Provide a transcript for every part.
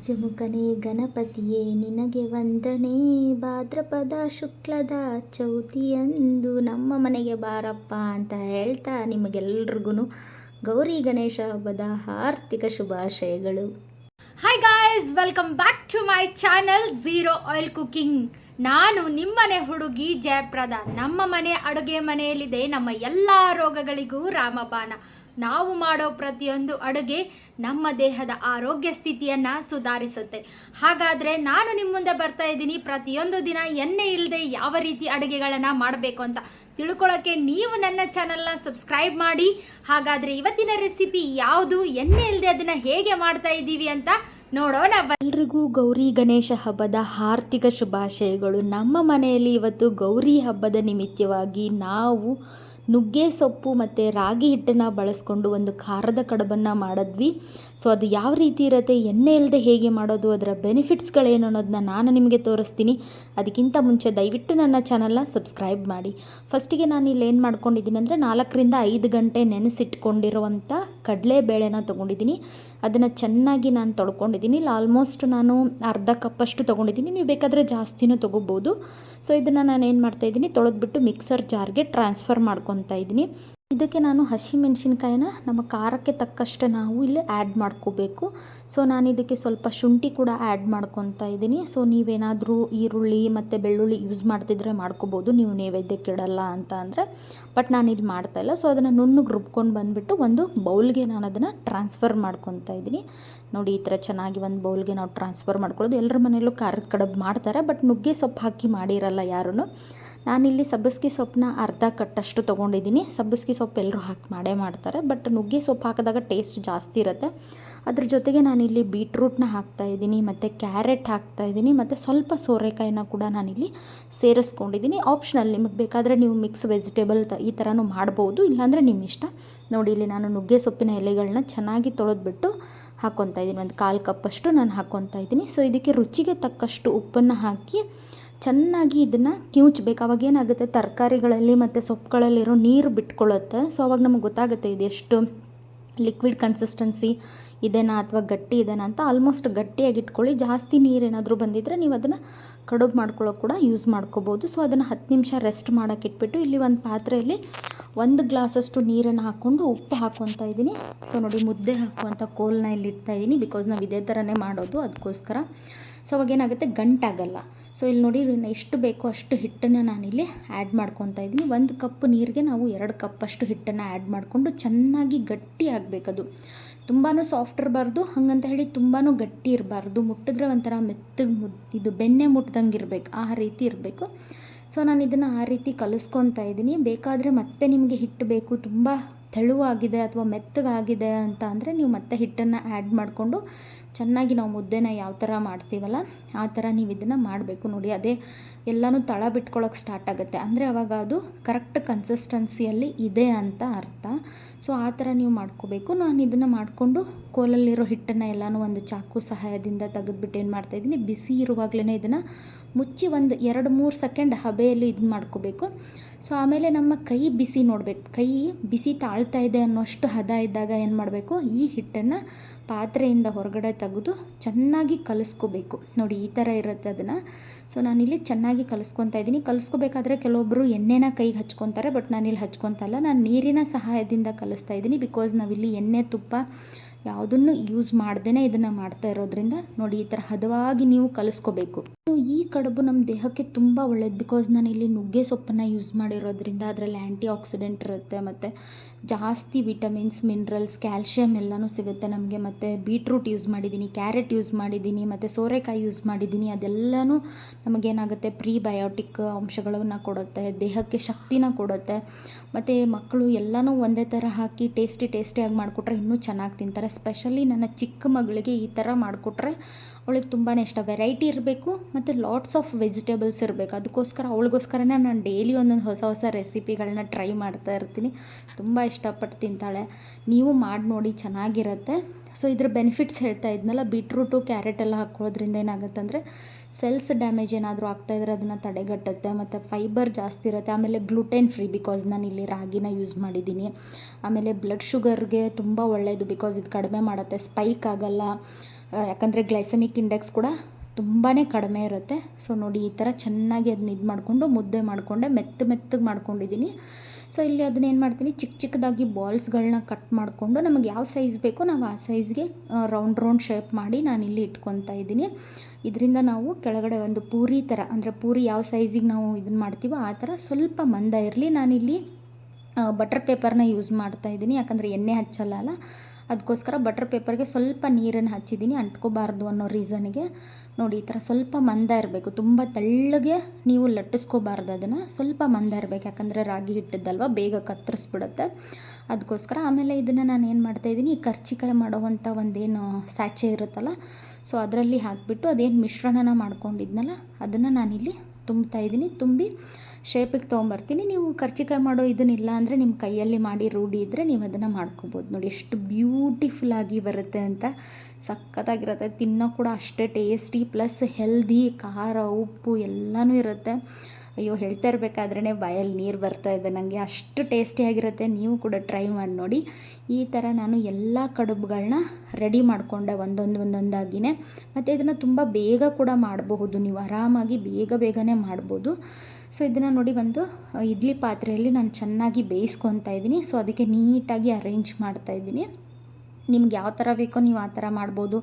ಗಜಮುಖನೇ ಗಣಪತಿಯೇ, ನಿನಗೆ ವಂದನೆ. ಭಾದ್ರಪದ ಶುಕ್ಲದ ಚೌತಿಯಂದು ನಮ್ಮ ಮನೆಗೆ ಬಾರಪ್ಪ ಅಂತ ಹೇಳ್ತಾ ನಿಮಗೆಲ್ರಿಗೂ ಗೌರಿ ಗಣೇಶ ಹಬ್ಬದ ಆರ್ಥಿಕ ಶುಭಾಶಯಗಳು. Hi guys welcome back to my channel zero oil cooking ನಾನು ನಿಮ್ಮನೆ ಹುಡುಗಿ ಜಯಪ್ರದ. ನಮ್ಮ ಮನೆ ಅಡುಗೆ ಮನೆಯಲ್ಲಿದೆ. ನಮ್ಮ ಎಲ್ಲ ರೋಗಗಳಿಗೂ ರಾಮಬಾಣ. ನಾವು ಮಾಡೋ ಪ್ರತಿಯೊಂದು ಅಡುಗೆ ನಮ್ಮ ದೇಹದ ಆರೋಗ್ಯ ಸ್ಥಿತಿಯನ್ನು ಸುಧಾರಿಸುತ್ತೆ. ಹಾಗಾದರೆ ನಾನು ನಿಮ್ಮ ಮುಂದೆ ಬರ್ತಾ ಇದ್ದೀನಿ. ಪ್ರತಿಯೊಂದು ದಿನ ಎಣ್ಣೆ ಇಲ್ಲದೆ ಯಾವ ರೀತಿ ಅಡುಗೆಗಳನ್ನು ಮಾಡಬೇಕು ಅಂತ ತಿಳ್ಕೊಳ್ಳೋಕ್ಕೆ ನೀವು ನನ್ನ ಚಾನಲ್ನ ಸಬ್ಸ್ಕ್ರೈಬ್ ಮಾಡಿ. ಹಾಗಾದರೆ ಇವತ್ತಿನ ರೆಸಿಪಿ ಯಾವುದು? ಎಣ್ಣೆ ಇಲ್ಲದೆ ಅದನ್ನು ಹೇಗೆ ಮಾಡ್ತಾ ಇದ್ದೀವಿ ಅಂತ ನೋಡೋಣ. ಎಲ್ರಿಗೂ ಗೌರಿ ಗಣೇಶ ಹಬ್ಬದ ಆರ್ಥಿಕ ಶುಭಾಶಯಗಳು. ನಮ್ಮ ಮನೆಯಲ್ಲಿ ಇವತ್ತು ಗೌರಿ ಹಬ್ಬದ ನಿಮಿತ್ತವಾಗಿ ನಾವು ನುಗ್ಗೆ ಸೊಪ್ಪು ಮತ್ತು ರಾಗಿ ಹಿಟ್ಟನ್ನು ಬಳಸ್ಕೊಂಡು ಒಂದು ಖಾರದ ಕಡಬನ್ನು ಮಾಡಿದ್ವಿ. ಸೊ ಅದು ಯಾವ ರೀತಿ ಇರುತ್ತೆ, ಎಣ್ಣೆ ಇಲ್ಲದೆ ಹೇಗೆ ಮಾಡೋದು, ಅದರ ಬೆನಿಫಿಟ್ಸ್ಗಳೇನು ಅನ್ನೋದನ್ನ ನಾನು ನಿಮಗೆ ತೋರಿಸ್ತೀನಿ. ಅದಕ್ಕಿಂತ ಮುಂಚೆ ದಯವಿಟ್ಟು ನನ್ನ ಚಾನಲ್ನ ಸಬ್ಸ್ಕ್ರೈಬ್ ಮಾಡಿ. ಫಸ್ಟಿಗೆ ನಾನು ಇಲ್ಲಿ ಏನು ಮಾಡ್ಕೊಂಡಿದ್ದೀನಿ ಅಂದರೆ ನಾಲ್ಕರಿಂದ ಐದು ಗಂಟೆ ನೆನೆಸಿಟ್ಕೊಂಡಿರುವಂಥ ಕಡಲೆಬೇಳೆನ ತೊಗೊಂಡಿದ್ದೀನಿ. ಅದನ್ನು ಚೆನ್ನಾಗಿ ನಾನು ತೊಳ್ಕೊಂಡಿದ್ದೀನಿ. ಇಲ್ಲಿ ಆಲ್ಮೋಸ್ಟ್ ನಾನು ಅರ್ಧ ಕಪ್ಪಷ್ಟು ತೊಗೊಂಡಿದ್ದೀನಿ. ನೀವು ಬೇಕಾದರೆ ಜಾಸ್ತಿನೂ ತೊಗೋಬೋದು. ಸೊ ಇದನ್ನು ನಾನು ಏನು ಮಾಡ್ತಾಯಿದ್ದೀನಿ ತೊಳೆದ್ಬಿಟ್ಟು ಮಿಕ್ಸರ್ ಜಾರ್ಗೆ ಟ್ರಾನ್ಸ್ಫರ್ ಮಾಡ್ಕೊತಾ ಇದ್ದೀನಿ. ಇದಕ್ಕೆ ನಾನು ಹಸಿಮೆಣ್ಸಿನ್ಕಾಯಿನ ನಮ್ಮ ಖಾರಕ್ಕೆ ತಕ್ಕಷ್ಟು ನಾವು ಇಲ್ಲಿ ಆ್ಯಡ್ ಮಾಡ್ಕೋಬೇಕು. ಸೊ ನಾನು ಇದಕ್ಕೆ ಸ್ವಲ್ಪ ಶುಂಠಿ ಕೂಡ ಆ್ಯಡ್ ಮಾಡ್ಕೊತಾ ಇದ್ದೀನಿ. ಸೊ ನೀವೇನಾದರೂ ಈರುಳ್ಳಿ ಮತ್ತು ಬೆಳ್ಳುಳ್ಳಿ ಯೂಸ್ ಮಾಡ್ತಿದ್ರೆ ಮಾಡ್ಕೋಬೋದು. ನೀವು ನೈವೇದ್ಯಕ್ಕೆ ಇಡಲ್ಲ ಅಂತ ಅಂದರೆ. ಬಟ್ ನಾನು ಇಲ್ಲಿ. ಮಾಡ್ತಾಯಿಲ್ಲ ಸೊ ಅದನ್ನು ನುಣ್ಣಗೆ ರುಬ್ಕೊಂಡು ಬಂದುಬಿಟ್ಟು ಒಂದು ಬೌಲ್ಗೆ ನಾನು ಅದನ್ನು ಟ್ರಾನ್ಸ್ಫರ್ ಮಾಡ್ಕೊತಾ ಇದ್ದೀನಿ. ನೋಡಿ, ಈ ಥರ ಚೆನ್ನಾಗಿ ಒಂದು ಬೌಲ್ಗೆ ನಾವು ಟ್ರಾನ್ಸ್ಫರ್ ಮಾಡ್ಕೊಳ್ಳೋದು. ಎಲ್ಲರ ಮನೆಯಲ್ಲೂ ಖಾರದ ಕಡಬು ಮಾಡ್ತಾರೆ. ಬಟ್ ನುಗ್ಗೆ ಸೊಪ್ಪು ಹಾಕಿ ಮಾಡಿರಲ್ಲ ಯಾರೂ ನಾನಿಲ್ಲಿ ಸಬ್ಬಸ್ಗೆ ಸೊಪ್ಪನ್ನ ಅರ್ಧ ಕಟ್ಟಷ್ಟು ತೊಗೊಂಡಿದ್ದೀನಿ. ಸಬ್ಬಸ್ಗೆ ಸೊಪ್ಪು ಎಲ್ಲರೂ ಹಾಕಿ ಮಾಡೇ ಮಾಡ್ತಾರೆ. ಬಟ್ ನುಗ್ಗೆ ಸೊಪ್ಪು ಹಾಕಿದಾಗ ಟೇಸ್ಟ್ ಜಾಸ್ತಿ ಇರುತ್ತೆ. ಅದ್ರ ಜೊತೆಗೆ ನಾನಿಲ್ಲಿ ಬೀಟ್ರೂಟ್ನ ಹಾಕ್ತಾಯಿದ್ದೀನಿ ಮತ್ತು ಕ್ಯಾರೆಟ್ ಹಾಕ್ತಾ ಇದ್ದೀನಿ, ಮತ್ತು ಸ್ವಲ್ಪ ಸೋರೆಕಾಯಿನ ಕೂಡ ನಾನಿಲ್ಲಿ ಸೇರಿಸ್ಕೊಂಡಿದ್ದೀನಿ. ಆಪ್ಷನಲ್ ನಿಮಗೆ ಬೇಕಾದರೆ ನೀವು ಮಿಕ್ಸ್ ವೆಜಿಟೇಬಲ್ ಈ ಥರನೂ ಮಾಡ್ಬೋದು. ಇಲ್ಲಾಂದರೆ ನಿಮ್ಮ ಇಷ್ಟ. ನೋಡಿ, ಇಲ್ಲಿ ನಾನು ನುಗ್ಗೆ ಸೊಪ್ಪಿನ ಎಲೆಗಳನ್ನ ಚೆನ್ನಾಗಿ ತೊಳೆದ್ಬಿಟ್ಟು ಹಾಕ್ಕೊತಾ ಇದ್ದೀನಿ. ಒಂದು ಕಾಲು ಕಪ್ಪಷ್ಟು ನಾನು ಹಾಕ್ಕೊತಾ ಇದ್ದೀನಿ. ಸೊ ಇದಕ್ಕೆ ರುಚಿಗೆ ತಕ್ಕಷ್ಟು ಉಪ್ಪನ್ನು ಹಾಕಿ ಚೆನ್ನಾಗಿ ಇದನ್ನು ಕಿವುಚ್ಬೇಕು. ಅವಾಗ ಏನಾಗುತ್ತೆ? ತರಕಾರಿಗಳಲ್ಲಿ ಮತ್ತು ಸೊಪ್ಪುಗಳಲ್ಲಿರೋ ನೀರು ಬಿಟ್ಕೊಳ್ಳುತ್ತೆ. ಸೊ ಅವಾಗ ನಮಗೆ ಗೊತ್ತಾಗುತ್ತೆ ಇದು ಎಷ್ಟು ಲಿಕ್ವಿಡ್ ಕನ್ಸಿಸ್ಟೆನ್ಸಿ ಇದೆನಾ ಅಥವಾ ಗಟ್ಟಿ ಇದೆನಾ ಅಂತ. ಆಲ್ಮೋಸ್ಟ್ ಗಟ್ಟಿಯಾಗಿ ಇಟ್ಕೊಳ್ಳಿ ಜಾಸ್ತಿ ನೀರೇನಾದರೂ ಬಂದಿದ್ದರೆ ನೀವು ಅದನ್ನು ಕಡುಬು ಮಾಡ್ಕೊಳ್ಳೋಕೆ ಕೂಡ ಯೂಸ್ ಮಾಡ್ಕೋಬೋದು. ಸೊ ಅದನ್ನು ಹತ್ತು ನಿಮಿಷ ರೆಸ್ಟ್ ಮಾಡೋಕೆ ಇಟ್ಬಿಟ್ಟು ಇಲ್ಲಿ ಒಂದು ಪಾತ್ರೆಯಲ್ಲಿ ಒಂದು ಗ್ಲಾಸಷ್ಟು ನೀರನ್ನು ಹಾಕ್ಕೊಂಡು ಉಪ್ಪು ಹಾಕ್ಕೊತಾ ಇದ್ದೀನಿ. ಸೊ ನೋಡಿ ಮುದ್ದೆ ಹಾಕುವಂಥ ಕೋಲ್ನ ಇಲ್ಲಿ ಇಡ್ತಾ ಇದ್ದೀನಿ. ಬಿಕಾಸ್ ನಾವು ಇದೇ ಥರನೇ ಮಾಡೋದು. ಅದಕ್ಕೋಸ್ಕರ ಸೊ ಅವಾಗ ಏನಾಗುತ್ತೆ? ಗಂಟಾಗಲ್ಲ. ಸೊ ಇಲ್ಲಿ ನೋಡಿ ಎಷ್ಟು ಬೇಕೋ ಅಷ್ಟು ಹಿಟ್ಟನ್ನು ನಾನಿಲ್ಲಿ ಆ್ಯಡ್ ಮಾಡ್ಕೊತಾ ಇದ್ದೀನಿ. ಒಂದು ಕಪ್ ನೀರಿಗೆ ನಾವು ಎರಡು ಕಪ್ಪಷ್ಟು ಹಿಟ್ಟನ್ನು ಆ್ಯಡ್ ಮಾಡಿಕೊಂಡು ಚೆನ್ನಾಗಿ ಗಟ್ಟಿ ಆಗಬೇಕದು. ತುಂಬಾ ಸಾಫ್ಟ್ ಇರಬಾರ್ದು, ಹಾಗಂತ ಹೇಳಿ ತುಂಬಾ ಗಟ್ಟಿ ಇರಬಾರ್ದು. ಮುಟ್ಟಿದ್ರೆ ಒಂಥರ ಮೆತ್ತಗೆ ಮು ಇದು ಬೆಣ್ಣೆ ಮುಟ್ಟದಂಗೆ ಇರಬೇಕು, ಆ ರೀತಿ ಇರಬೇಕು. ಸೊ ನಾನು ಇದನ್ನು ಆ ರೀತಿ ಕಲಿಸ್ಕೊತಾ ಇದ್ದೀನಿ. ಬೇಕಾದರೆ ಮತ್ತೆ ನಿಮಗೆ ಹಿಟ್ಟು ಬೇಕು. ತುಂಬ ತೆಳುವಾಗಿದೆ ಅಥವಾ ಮೆತ್ತಗಾಗಿದೆ ಅಂತ ಅಂದರೆ ನೀವು ಮತ್ತೆ ಹಿಟ್ಟನ್ನು ಆ್ಯಡ್ ಮಾಡಿಕೊಂಡು ಚೆನ್ನಾಗಿ ನಾವು ಮುದ್ದೆನ ಯಾವ ಥರ ಮಾಡ್ತೀವಲ್ಲ, ಆ ಥರ ನೀವು ಇದನ್ನು ಮಾಡಬೇಕು ನೋಡಿ. ಅದೇ ಎಲ್ಲನೂ ತಳ ಬಿಟ್ಕೊಳ್ಳೋಕೆ ಸ್ಟಾರ್ಟ್ ಆಗುತ್ತೆ. ಅಂದರೆ ಅವಾಗ ಅದು ಕರೆಕ್ಟ್ ಕನ್ಸಿಸ್ಟೆನ್ಸಿಯಲ್ಲಿ ಇದೆ ಅಂತ ಅರ್ಥ. ಸೊ ಆ ಥರ ನೀವು ಮಾಡ್ಕೋಬೇಕು. ನಾನು ಇದನ್ನು ಮಾಡಿಕೊಂಡು ಕೋಲಲ್ಲಿರೋ ಹಿಟ್ಟನ್ನು ಎಲ್ಲನೂ ಒಂದು ಚಾಕು ಸಹಾಯದಿಂದ ತೆಗೆದುಬಿಟ್ಟು ಏನು ಮಾಡ್ತಾಯಿದ್ದೀನಿ ಬಿಸಿ ಇರುವಾಗಲೇ ಇದನ್ನು ಮುಚ್ಚಿ ಒಂದು ಎರಡು ಮೂರು ಸೆಕೆಂಡ್ ಹಬೆಯಲ್ಲಿ ಇದು ಮಾಡ್ಕೋಬೇಕು. ಸೊ ಆಮೇಲೆ ನಮ್ಮ ಕೈ ಬಿಸಿ ನೋಡಬೇಕು. ಕೈ ಬಿಸಿ ತಾಳ್ತಾ ಇದೆ ಅನ್ನೋಷ್ಟು ಹದ ಇದ್ದಾಗ ಏನು ಮಾಡಬೇಕು, ಈ ಹಿಟ್ಟನ್ನು ಪಾತ್ರೆಯಿಂದ ಹೊರಗಡೆ ತೆಗೆದು ಚೆನ್ನಾಗಿ ಕಲಿಸ್ಕೋಬೇಕು. ನೋಡಿ, ಈ ಥರ ಇರುತ್ತೆ ಅದನ್ನು. ಸೊ ನಾನಿಲ್ಲಿ ಚೆನ್ನಾಗಿ ಕಲಿಸ್ಕೊತಾ ಇದ್ದೀನಿ. ಕಲಿಸ್ಕೋಬೇಕಾದ್ರೆ ಕೆಲವೊಬ್ಬರು ಎಣ್ಣೆನ ಕೈಗೆ ಹಚ್ಕೊತಾರೆ, ಬಟ್ ನಾನಿಲ್ಲಿ ಹಚ್ಕೊತಾ ಇಲ್ಲ. ನಾನು ನೀರಿನ ಸಹಾಯದಿಂದ ಕಲಿಸ್ತಾ ಇದ್ದೀನಿ ಬಿಕಾಸ್ ನಾವಿಲ್ಲಿ ಎಣ್ಣೆ, ತುಪ್ಪ ಯಾವುದನ್ನು ಯೂಸ್ ಮಾಡ್ದೇ ಇದನ್ನು ಮಾಡ್ತಾ ಇರೋದ್ರಿಂದ ನೋಡಿ, ಈ ಥರ ಹದವಾಗಿ ನೀವು ಕಲಿಸ್ಕೋಬೇಕು. ಈ ಕಡುಬು ನಮ್ಮ ದೇಹಕ್ಕೆ ತುಂಬ ಒಳ್ಳೇದು ಬಿಕಾಸ್ ನಾನು ಇಲ್ಲಿ ನುಗ್ಗೆ ಸೊಪ್ಪನ್ನು ಯೂಸ್ ಮಾಡಿರೋದ್ರಿಂದ ಅದರಲ್ಲಿ ಆ್ಯಂಟಿ ಆಕ್ಸಿಡೆಂಟ್ ಇರುತ್ತೆ ಮತ್ತು ಜಾಸ್ತಿ ವಿಟಮಿನ್ಸ್ ಮಿನರಲ್ಸ್ ಕ್ಯಾಲ್ಶಿಯಮ್ ಎಲ್ಲನೂ ಸಿಗುತ್ತೆ ನಮಗೆ ಮತ್ತು ಬೀಟ್ರೂಟ್ ಯೂಸ್ ಮಾಡಿದ್ದೀನಿ ಕ್ಯಾರೆಟ್ ಯೂಸ್ ಮಾಡಿದ್ದೀನಿ, ಮತ್ತು ಸೋರೆಕಾಯಿ ಯೂಸ್ ಮಾಡಿದ್ದೀನಿ, ಅದೆಲ್ಲನೂ ನಮಗೇನಾಗುತ್ತೆ ಪ್ರೀಬಯೋಟಿಕ್ ಅಂಶಗಳನ್ನು ಕೊಡುತ್ತೆ, ದೇಹಕ್ಕೆ ಶಕ್ತಿನ ಕೊಡುತ್ತೆ, ಮತ್ತು ಮಕ್ಕಳು ಎಲ್ಲನೂ ಒಂದೇ ಥರ ಹಾಕಿ ಟೇಸ್ಟಿ ಟೇಸ್ಟಿಯಾಗಿ ಮಾಡಿಕೊಟ್ರೆ ಇನ್ನೂ ಚೆನ್ನಾಗಿ ತಿಂತಾರೆ ಸ್ಪೆಷಲಿ ನನ್ನ ಚಿಕ್ಕ ಮಗಳಿಗೆ ಈ ಥರ ಮಾಡಿಕೊಟ್ರೆ ಅವಳಿಗೆ ತುಂಬಾ ಇಷ್ಟ. ವೆರೈಟಿ ಇರಬೇಕು ಮತ್ತು ಲಾಟ್ಸ್ ಆಫ್ ವೆಜಿಟೇಬಲ್ಸ್ ಇರಬೇಕು. ಅದಕ್ಕೋಸ್ಕರ ಅವಳಿಗೋಸ್ಕರನೇ ನಾನು ಡೈಲಿ ಒಂದೊಂದು ಹೊಸ ಹೊಸ ರೆಸಿಪಿಗಳನ್ನ ಟ್ರೈ ಮಾಡ್ತಾ ಇರ್ತೀನಿ. ತುಂಬ ಇಷ್ಟಪಟ್ಟು ತಿಂತಾಳೆ. ನೀವು ಮಾಡಿ ನೋಡಿ ಚೆನ್ನಾಗಿರುತ್ತೆ. ಸೊ ಇದ್ರ ಬೆನಿಫಿಟ್ಸ್ ಹೇಳ್ತಾ ಇದ್ನಲ್ಲ ಬೀಟ್ರೂಟು ಕ್ಯಾರೆಟ್ ಎಲ್ಲ ಹಾಕ್ಕೊಳ್ಳೋದ್ರಿಂದ ಏನಾಗುತ್ತೆ ಅಂದರೆ ಸೆಲ್ಸ್ ಡ್ಯಾಮೇಜ್ ಏನಾದರೂ ಆಗ್ತಾ ಇದ್ರೆ ಅದನ್ನು ತಡೆಗಟ್ಟುತ್ತೆ, ಮತ್ತು ಫೈಬರ್ ಜಾಸ್ತಿ ಇರುತ್ತೆ. ಆಮೇಲೆ ಗ್ಲುಟೆನ್ ಫ್ರೀ ಬಿಕಾಸ್ ನಾನು ಇಲ್ಲಿ ರಾಗಿನ ಯೂಸ್ ಮಾಡಿದ್ದೀನಿ. ಆಮೇಲೆ ಬ್ಲಡ್ ಶುಗರ್ಗೆ ತುಂಬ ಒಳ್ಳೆಯದು ಬಿಕಾಸ್ ಇದು ಕಡಿಮೆ ಮಾಡುತ್ತೆ. ಸ್ಪೈಕ್ ಆಗಲ್ಲ. ಯಾಕಂದರೆ ಗ್ಲೈಸಮಿಕ್ ಇಂಡೆಕ್ಸ್ ಕೂಡ ತುಂಬಾ ಕಡಿಮೆ ಇರುತ್ತೆ. ಸೊ ನೋಡಿ, ಈ ಥರ ಚೆನ್ನಾಗಿ ಅದನ್ನ ಇದು ಮಾಡಿಕೊಂಡು, ಮುದ್ದೆ ಮಾಡಿಕೊಂಡೆ, ಮೆತ್ತ ಮೆತ್ತಗೆ ಮಾಡ್ಕೊಂಡಿದ್ದೀನಿ ಸೊ ಇಲ್ಲಿ ಅದನ್ನ ಏನು ಮಾಡ್ತೀನಿ ಚಿಕ್ಕ ಚಿಕ್ಕದಾಗಿ ಬಾಲ್ಸ್ಗಳನ್ನ ಕಟ್ ಮಾಡಿಕೊಂಡು, ನಮಗೆ ಯಾವ ಸೈಜ್ ಬೇಕೋ ನಾವು ಆ ಸೈಜ್ಗೆ ರೌಂಡ್ ರೌಂಡ್ ಶೇಪ್ ಮಾಡಿ ನಾನು ಇಲ್ಲಿ ಇಟ್ಕೊತಾ ಇದ್ದೀನಿ ಇದರಿಂದ ನಾವು ಕೆಳಗಡೆ ಒಂದು ಪೂರಿ ಥರ ಅಂದರೆ ಪೂರಿ ಯಾವ ಸೈಜಿಗೆ ನಾವು ಇದನ್ನು ಮಾಡ್ತೀವೋ ಆ ಥರ ಸ್ವಲ್ಪ ಮಂದ ಇರಲಿ. ನಾನಿಲ್ಲಿ ಬಟರ್ ಪೇಪರ್ನ ಯೂಸ್ ಮಾಡ್ತಾ ಇದ್ದೀನಿ ಯಾಕಂದರೆ ಎಣ್ಣೆ ಹಚ್ಚಲ್ಲ ಅಲ್ಲ. ಅದಕ್ಕೋಸ್ಕರ ಬಟರ್ ಪೇಪರ್ಗೆ ಸ್ವಲ್ಪ ನೀರನ್ನು ಹಚ್ಚಿದ್ದೀನಿ, ಅಂಟ್ಕೋಬಾರ್ದು ಅನ್ನೋ ರೀಸನ್ಗೆ ನೋಡಿ, ಈ ಥರ ಸ್ವಲ್ಪ ಮಂದ ಇರಬೇಕು. ತುಂಬ ತೆಳ್ಳಗೆ ನೀವು ಲಟ್ಟಿಸ್ಕೋಬಾರ್ದು ಅದನ್ನು. ಸ್ವಲ್ಪ ಮಂದ ಇರಬೇಕು. ಯಾಕಂದರೆ ರಾಗಿ ಹಿಟ್ಟಿದ್ದಲ್ವ, ಬೇಗ ಕತ್ತರಿಸ್ಬಿಡುತ್ತೆ. ಅದಕ್ಕೋಸ್ಕರ ಆಮೇಲೆ ಇದನ್ನು ನಾನು ಏನು ಮಾಡ್ತಾಯಿದ್ದೀನಿ ಈ ಕರ್ಚಿಕಾಯಿ ಮಾಡೋವಂಥ ಒಂದೇನು ಸ್ಯಾಚೆ ಇರುತ್ತಲ್ಲ, ಸೊ ಅದರಲ್ಲಿ ಹಾಕಿಬಿಟ್ಟು ಅದೇನು ಮಿಶ್ರಣನ ಮಾಡ್ಕೊಂಡಿದ್ನಲ್ಲ, ಅದನ್ನು ನಾನಿಲ್ಲಿ ತುಂಬ್ತಾ ಇದ್ದೀನಿ. ತುಂಬಿ ಶೇಪಿಗೆ ತೊಗೊಂಬರ್ತೀನಿ. ನೀವು ಕರ್ಚಿಕಾಯಿ ಮಾಡೋ ಇದನ್ನಿಲ್ಲ ಅಂದರೆ ನಿಮ್ಮ ಕೈಯಲ್ಲಿ ಮಾಡಿ ರೂಢಿ ಇದ್ದರೆ ನೀವು ಅದನ್ನು ಮಾಡ್ಕೋಬೋದು. ನೋಡಿ, ಎಷ್ಟು ಬ್ಯೂಟಿಫುಲ್ ಆಗಿ ಬರುತ್ತೆ ಅಂತ ಸಖತ್ತಾಗಿರುತ್ತೆ. ತಿನ್ನೋ ಕೂಡ ಅಷ್ಟೇ ಟೇಸ್ಟಿ ಪ್ಲಸ್ ಹೆಲ್ದಿ ಖಾರ, ಉಪ್ಪು ಎಲ್ಲನೂ ಇರುತ್ತೆ. ಅಯ್ಯೋ, ಹೇಳ್ತಾ ಇರಬೇಕಾದ್ರೆ ಬಾಯಲ್ಲಿ ನೀರು ಬರ್ತಾ ಇದೆ. ನನಗೆ ಅಷ್ಟು ಟೇಸ್ಟಿಯಾಗಿರುತ್ತೆ ನೀವು ಕೂಡ ಟ್ರೈ ಮಾಡಿ ನೋಡಿ. ಈ ಥರ ನಾನು ಎಲ್ಲ ಕಡುಬುಗಳನ್ನ ರೆಡಿ ಮಾಡಿಕೊಂಡೆ ಒಂದೊಂದು ಒಂದೊಂದಾಗಿಯೇ ಮತ್ತು ಇದನ್ನು ತುಂಬ ಬೇಗ ಕೂಡ ಮಾಡಬಹುದು. ನೀವು ಆರಾಮಾಗಿ ಬೇಗ ಬೇಗನೆ ಮಾಡ್ಬೋದು. ಸೊ ಇದನ್ನು ನೋಡಿ ಬಂದು ಇಡ್ಲಿ ಪಾತ್ರೆಯಲ್ಲಿ ನಾನು ಚೆನ್ನಾಗಿ ಬೇಯಿಸ್ಕೊತಾ ಇದ್ದೀನಿ. ಸೊ ಅದಕ್ಕೆ ನೀಟಾಗಿ ಅರೇಂಜ್ ಮಾಡ್ತಾ ಇದ್ದೀನಿ. ನಿಮ್ಗೆ ಯಾವ ಥರ ಬೇಕೋ ನೀವು ಆ ಥರ ಮಾಡ್ಬೋದು.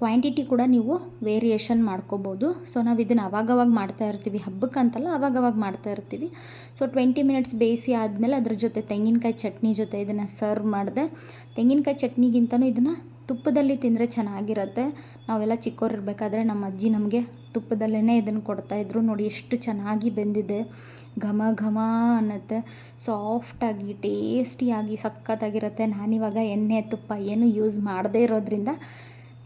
ಕ್ವಾಂಟಿಟಿ ಕೂಡ ನೀವು ವೇರಿಯೇಷನ್ ಮಾಡ್ಕೋಬೋದು. ಸೊ ನಾವು ಇದನ್ನು ಅವಾಗವಾಗ ಮಾಡ್ತಾ ಇರ್ತೀವಿ. ಹಬ್ಬಕ್ಕಂತಲ್ಲ ಅವಾಗವಾಗ ಮಾಡ್ತಾ ಇರ್ತೀವಿ. ಸೊ ಟ್ವೆಂಟಿ ಮಿನಿಟ್ಸ್ ಬೇಯಿಸಿ ಆದಮೇಲೆ ಅದ್ರ ಜೊತೆ ತೆಂಗಿನಕಾಯಿ ಚಟ್ನಿ ಜೊತೆ ಇದನ್ನು ಸರ್ವ್ ಮಾಡಿದೆ. ತೆಂಗಿನಕಾಯಿ ಚಟ್ನಿಗಿಂತನೂ ಇದನ್ನು ತುಪ್ಪದಲ್ಲಿ ತಿಂದರೆ ಚೆನ್ನಾಗಿರುತ್ತೆ. ನಾವೆಲ್ಲ ಚಿಕ್ಕವರಿರ್ಬೇಕಾದ್ರೆ ನಮ್ಮ ಅಜ್ಜಿ ನಮಗೆ ತುಪ್ಪದಲ್ಲೇ ಇದನ್ನು ಕೊಡ್ತಾಯಿದ್ರು ನೋಡಿ ಎಷ್ಟು ಚೆನ್ನಾಗಿ ಬೆಂದಿದೆ. ಘಮ ಘಮ ಅನ್ನತ್ತೆ. ಸಾಫ್ಟಾಗಿ ಟೇಸ್ಟಿಯಾಗಿ ಸಖತ್ತಾಗಿರುತ್ತೆ. ನಾನಿವಾಗ ಎಣ್ಣೆ, ತುಪ್ಪ ಏನು ಯೂಸ್ ಮಾಡದೇ ಇರೋದ್ರಿಂದ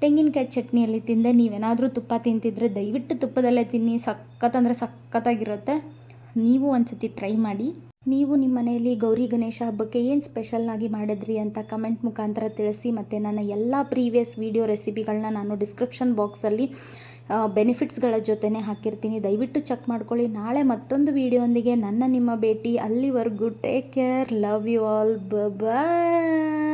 ತೆಂಗಿನಕಾಯಿ ಚಟ್ನಿಯಲ್ಲಿ ತಿಂದೆ, ನೀವೇನಾದರೂ ತುಪ್ಪ ತಿಂತಿದ್ರೆ ದಯವಿಟ್ಟು ತುಪ್ಪದಲ್ಲೇ ತಿನ್ನಿ, ಸಖತ್ ಅಂದರೆ ಸಖತ್ತಾಗಿರುತ್ತೆ. ನೀವು ಒಂದ್ಸತಿ ಟ್ರೈ ಮಾಡಿ. ನೀವು ನಿಮ್ಮ ಮನೆಯಲ್ಲಿ ಗೌರಿ ಗಣೇಶ ಹಬ್ಬಕ್ಕೆ ಏನು ಸ್ಪೆಷಲ್ನಾಗಿ ಮಾಡಿದ್ರಿ ಅಂತ ಕಮೆಂಟ್ ಮುಖಾಂತರ ತಿಳಿಸಿ ಮತ್ತು ನನ್ನ ಎಲ್ಲ ಪ್ರೀವಿಯಸ್ ವೀಡಿಯೋ ರೆಸಿಪಿಗಳನ್ನ ನಾನು ಡಿಸ್ಕ್ರಿಪ್ಷನ್ ಬಾಕ್ಸಲ್ಲಿ ಬೆನಿಫಿಟ್ಸ್ಗಳ ಜೊತೆನೇ ಹಾಕಿರ್ತೀನಿ. ದಯವಿಟ್ಟು ಚೆಕ್ ಮಾಡ್ಕೊಳ್ಳಿ. ನಾಳೆ ಮತ್ತೊಂದು ವೀಡಿಯೋಂದಿಗೆ ನನ್ನ ನಿಮ್ಮ ಭೇಟಿ. ಅಲ್ಲಿವರೆಗೂ take care love you all bye